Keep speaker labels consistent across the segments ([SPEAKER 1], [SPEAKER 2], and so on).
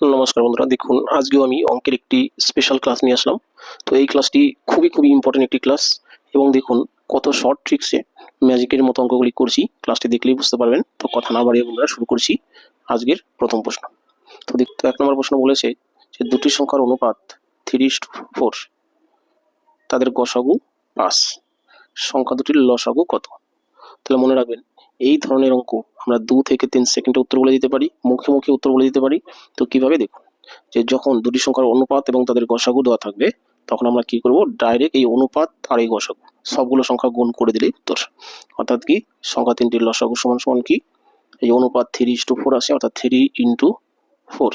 [SPEAKER 1] নমস্কার বন্ধুরা, দেখুন, আজকেও আমি অঙ্কের একটি স্পেশাল ক্লাস নিয়ে আসলাম। তো এই ক্লাসটি খুবই খুবই ইম্পর্টেন্ট একটি ক্লাস এবং দেখুন, কত শর্ট ট্রিক্সে ম্যাজিকের মতো অঙ্কগুলি করছি। ক্লাসটি দেখলেই বুঝতে পারবেন। তো কথা না বাড়িয়ে বন্ধুরা, শুরু করছি আজকের প্রথম প্রশ্ন। তো দেখ, তো এক নম্বর প্রশ্ন বলেছে যে দুটি সংখ্যার অনুপাত থ্রি ফোর তাদের গসাগু পাঁচ। সংখ্যা দুটির লসাগু কত? তাহলে মনে রাখবেন এই ধরনের অঙ্ক আমরা দু থেকে তিন সেকেন্ডে উত্তর বলে দিতে পারি, মুখে মুখে উত্তর বলে দিতে পারি। তো কীভাবে দেখুন, যে যখন দুটি সংখ্যার অনুপাত এবং তাদের গসাগু দেওয়া থাকবে, তখন আমরা কি করব? ডাইরেক্ট এই অনুপাত আর এই গসাগু, সবগুলো সংখ্যা গুণ করে দিলেই উত্তর। অর্থাৎ কি? সংখ্যা তিনটির লসাগু সমান সমান কি? এই অনুপাত থ্রি ইস টু ফোর আছে অর্থাৎ থ্রি ইন্টু ফোর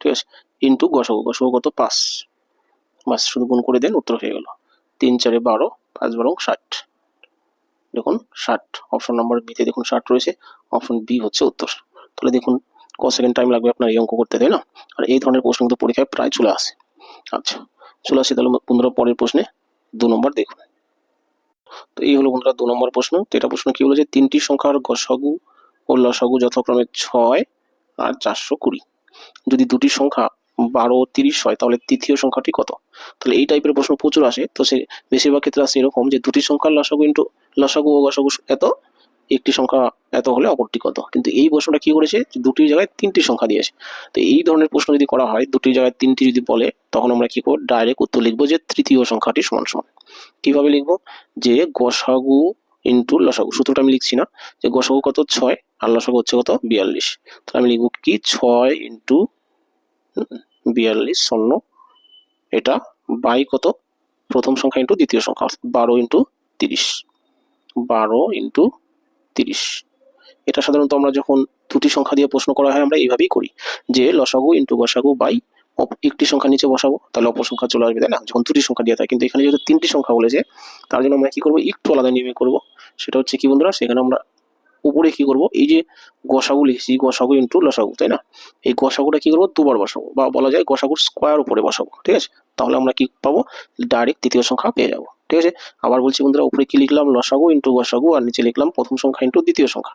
[SPEAKER 1] ঠিক আছে? ইন্টু গসাগু গসাগু কত? পাঁচ। বাস, শুধু গুণ করে দেন, উত্তর হয়ে গেল। তিন চারে বারো, পাঁচ বারো ষাট। দেখুন, ষাট অপশন নাম্বার বিতে দেখুন ষাট রয়েছে অপশন বি হচ্ছে উত্তর। তাহলে দেখুন ক সেকেন্ড টাইম লাগবে আপনার এই অঙ্ক করতে, তাই না? আর এই ধরনের প্রশ্ন কিন্তু পরীক্ষায় প্রায় চলে আসে। আচ্ছা চলে আসে তাহলে বন্ধুরা পরের প্রশ্নে দু নম্বর দেখুন। তো এই হলো বন্ধুরা দু নম্বর প্রশ্ন। তো এটা প্রশ্ন কি বলেছে? তিনটি সংখ্যার গসাগু ও লসাগু যথাক্রমে ছয় আর চারশো কুড়ি। যদি দুটি সংখ্যা বারো তিরিশ হয়, তাহলে তৃতীয় সংখ্যাটি কত? তাহলে এই টাইপের প্রশ্ন প্রচুর আসে। তো সে, বেশিরভাগ ক্ষেত্রে আসে এরকম যে দুটি সংখ্যার লসাগু ইন্টু লসাগু ও গসাগু এত, একটি সংখ্যা এত হলে অপরটি কত? কিন্তু এই প্রশ্নটা কি করেছে? দুটির জায়গায় তিনটি সংখ্যা দিয়েছে। তো এই ধরনের প্রশ্ন যদি করা হয় দুটির জায়গায় তিনটি যদি বলে, তখন আমরা কি করব? ডাইরেক্ট উত্তর লিখব যে তৃতীয় সংখ্যাটি সমান সমান। কীভাবে লিখব? যে গসাগু ইন্টু লসাগু। সূত্রটা আমি লিখছি না। যে গসাগু কত? ছয়, আর লসাগু হচ্ছে কত? বিয়াল্লিশ। তাহলে আমি লিখব কি? ছয় ইন্টু বিয়াল্লিশ শূন্য। এটা বাই কত? প্রথম সংখ্যা ইন্টু দ্বিতীয় সংখ্যা বারো ইন্টু তিরিশ। বারো ইন্টু তিরিশ। এটা সাধারণত আমরা যখন দুটি সংখ্যা দিয়ে প্রশ্ন করা হয়, আমরা এইভাবেই করি যে লসাগু ইন্টু গসাগু বাই একটি সংখ্যা নিচে বসাবো, তাহলে অপর সংখ্যা চলে আসবে, তাই না? যখন দুটি সংখ্যা দিয়ে থাকে, কিন্তু এখানে যেহেতু তিনটি সংখ্যা বলেছে, তার জন্য আমরা কি করব? একটু আলাদা নিয়মে করব। সেটা হচ্ছে কি বন্ধুরা? সেখানে আমরা উপরে কি করব? এই যে গসাগু লিখেছি, গসাগু ইন্টু লসাগু, তাই না? এই গসাগুটা কি করব? দুবার বসাবো, বা বলা যায় গসাগুর স্কোয়ার উপরে বসাবো, ঠিক আছে? তাহলে আমরা কি পাবো? ডাইরেক্ট তৃতীয় সংখ্যা পেয়ে যাব। ঠিক আছে? আবার বলছি বন্ধুরা, উপরে কি লিখলাম? লসাগু ইন্টু গসাগু আর নিচে লিখলাম প্রথম সংখ্যা ইন্টু দ্বিতীয় সংখ্যা।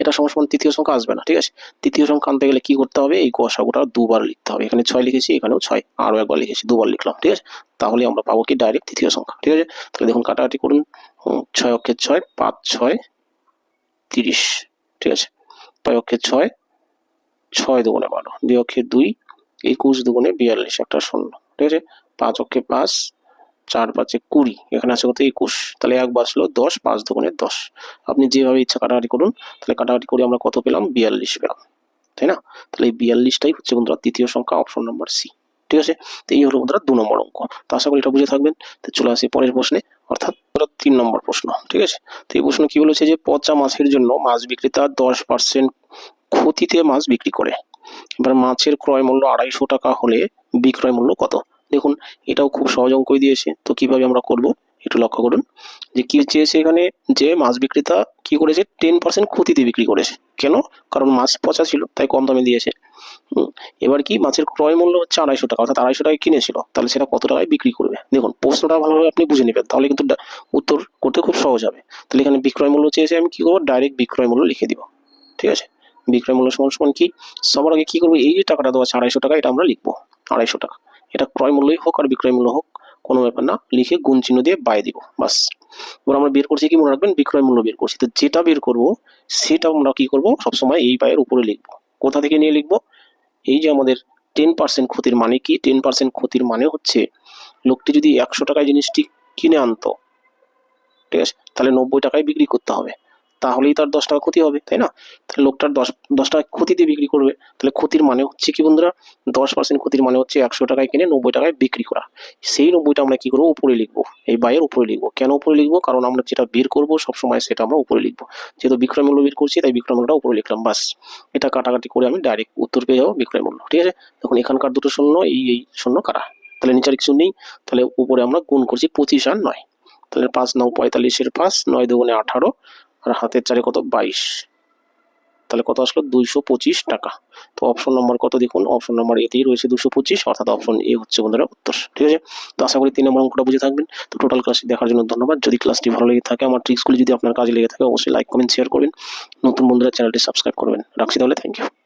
[SPEAKER 1] এটা সমান তৃতীয় সংখ্যা আসবে না, ঠিক আছে? তৃতীয় সংখ্যা আনতে গেলে কি করতে হবে? এই গসাগুটা দুবার লিখতে হবে। এখানে ছয় লিখেছি, এখানেও ছয়, আরও একবার লিখেছি, দুবার লিখলাম, ঠিক আছে? তাহলে আমরা পাবো কি? ডাইরেক্ট তৃতীয় সংখ্যা, ঠিক আছে? তাহলে দেখুন কাটাকাটি করুন। ছয় অক্ষের ছয়, পাঁচ, ছয়, তিরিশ, ঠিক আছে? ছয় অক্ষের ছয় ছয় দুগুণে বারো, দুই অক্ষের দুই, একুশ দুগুণে বিয়াল্লিশ, একটা শূন্য, ঠিক আছে? পাঁচ অক্ষে পাঁচ চার পাঁচে কুড়ি, এখানে আছে কত একুশ, তাহলে এক বাঁচলো দশ, পাঁচ দুগুণে দশ। আপনি যেভাবে ইচ্ছা কাটাকাটি করুন, তাহলে কাটাকাটি করে আমরা কত পেলাম? বিয়াল্লিশ পেলাম, তাই না? তাহলে এই বিয়াল্লিশটাই হচ্ছে বন্ধুরা তৃতীয় সংখ্যা অপশন নম্বর সি ঠিক আছে? তো এই হলো বন্ধুরা দু নম্বর অঙ্ক। তো আশা করি এটা বুঝে থাকবেন। তো চলে আসি পরের প্রশ্নে, অর্থাৎ তিন নম্বর প্রশ্ন, ঠিক আছে? তো এই প্রশ্ন কি বলেছে যে পচা মাছের জন্য মাছ বিক্রেতা দশ পার্সেন্ট ক্ষতিতে মাছ বিক্রি করে। এবার মাছের ক্রয় মূল্য আড়াইশো টাকা হলে বিক্রয় মূল্য কত? দেখুন, এটাও খুব সহজ অঙ্কই দিয়েছে। তো কীভাবে আমরা করব? একটু লক্ষ্য করুন। যে কি চেয়েছে এখানে? যে মাছ বিক্রেতা কি করেছে? টেন পার্সেন্ট ক্ষতিতে বিক্রি করেছে। কেন? কারণ মাছ পচা ছিল, তাই কম দামে দিয়েছে। এবার কি মাছের ক্রয় মূল্য হচ্ছে আড়াইশো টাকা, অর্থাৎ আড়াইশো টাকায় কিনেছিল। তাহলে সেটা কত টাকায় বিক্রি করবে? দেখুন, প্রশ্নটা ভালোভাবে আপনি বুঝে নেবেন, তাহলে কিন্তু উত্তর করতে খুব সহজ হবে। তাহলে এখানে বিক্রয় মূল্য চেয়েছে আমি কি করব? ডাইরেক্ট বিক্রয় মূল্য লিখে দিব। ঠিক আছে? বিক্রয় মূল্য সমান সমান কি? সবার আগে কি করব? এই যে টাকাটা দেওয়া আছে আড়াইশো টাকা, এটা আমরা লিখব। আড়াইশো টাকা। এটা ক্রয় মূল্যই হোক আর বিক্রয় মূল্য হোক, কোনো ব্যাপার না। লিখে গুণ চিহ্ন দিয়ে বাই দিব, বাস। এবার আমরা বের করছি কি মনে রাখবেন? বিক্রয় মূল্য বের করছি। তো যেটা বের করব সেটা আমরা কি করব? সবসময় এই বাইয়ের উপরে লিখব। কোথা থেকে নিয়ে লিখব? এই যে আমাদের টেন পার্সেন্ট ক্ষতির মানে কি? টেন পার্সেন্ট ক্ষতির মানে হচ্ছে, লোকটি যদি একশো টাকায় জিনিসটি কিনে আনতো, ঠিক আছে? তাহলে নব্বই টাকায় বিক্রি করতে হবে। তাহলেই তার দশ টাকা ক্ষতি হবে, তাই না? তাহলে লোকটার দশ দশ টাকা ক্ষতিতে বিক্রি করবে। তাহলে ক্ষতির মানে হচ্ছে কি বন্ধুরা? দশ পার্সেন্ট ক্ষতির মানে হচ্ছে একশো টাকায় কিনে নব্বই টাকায় বিক্রি করা। সেই নব্বইটা আমরা কী করব? উপরে লিখব। এই বাইয়ের উপরে লিখব। কেন উপরে লিখব? কারণ আমরা যেটা বের করব সবসময় সেটা আমরা উপরে লিখব। যেহেতু বিক্রয় মূল্য বের করছি, তাই বিক্রয় মূল্যটা উপরে লিখলাম বাস এটা কাটাকাটি করে আমি ডাইরেক্ট উত্তর পেয়ে যাব বিক্রয় মূল্য, ঠিক আছে? তখন এখানকার দুটো শূন্য, এই এই শূন্য কাটা তাহলে নিচের কিছু নেই। তাহলে উপরে আমরা গুণ করছি পঁচিশ আর নয়। তাহলে পাঁচ, নয় পঁয়তাল্লিশের পাঁচ, নয় দুগুণে আঠারো আর হাতের চারে কত? বাইশ। তাহলে কত আসলো? দুইশো পঁচিশ টাকা। তো অপশন নম্বর কত দেখুন? অপশন নম্বর এতেই রয়েছে দুশো পঁচিশ, অর্থাৎ অপশন এ হচ্ছে বন্ধুরা উত্তর। ঠিক আছে? তো আশা করি তিন নম্বর অঙ্কটা বুঝে থাকবেন। তো টোটাল ক্লাসটি দেখার জন্য ধন্যবাদ। যদি ক্লাসটি ভালো লেগে থাকে, আমার ট্রিক্সগুলি যদি আপনার কাজে লেগে থাকে, অবশ্যই লাইক কমেন্ট শেয়ার করবেন। নতুন বন্ধুরা চ্যানেলটি সাবস্ক্রাইব করবেন। রাখছি তাহলে থ্যাংক ইউ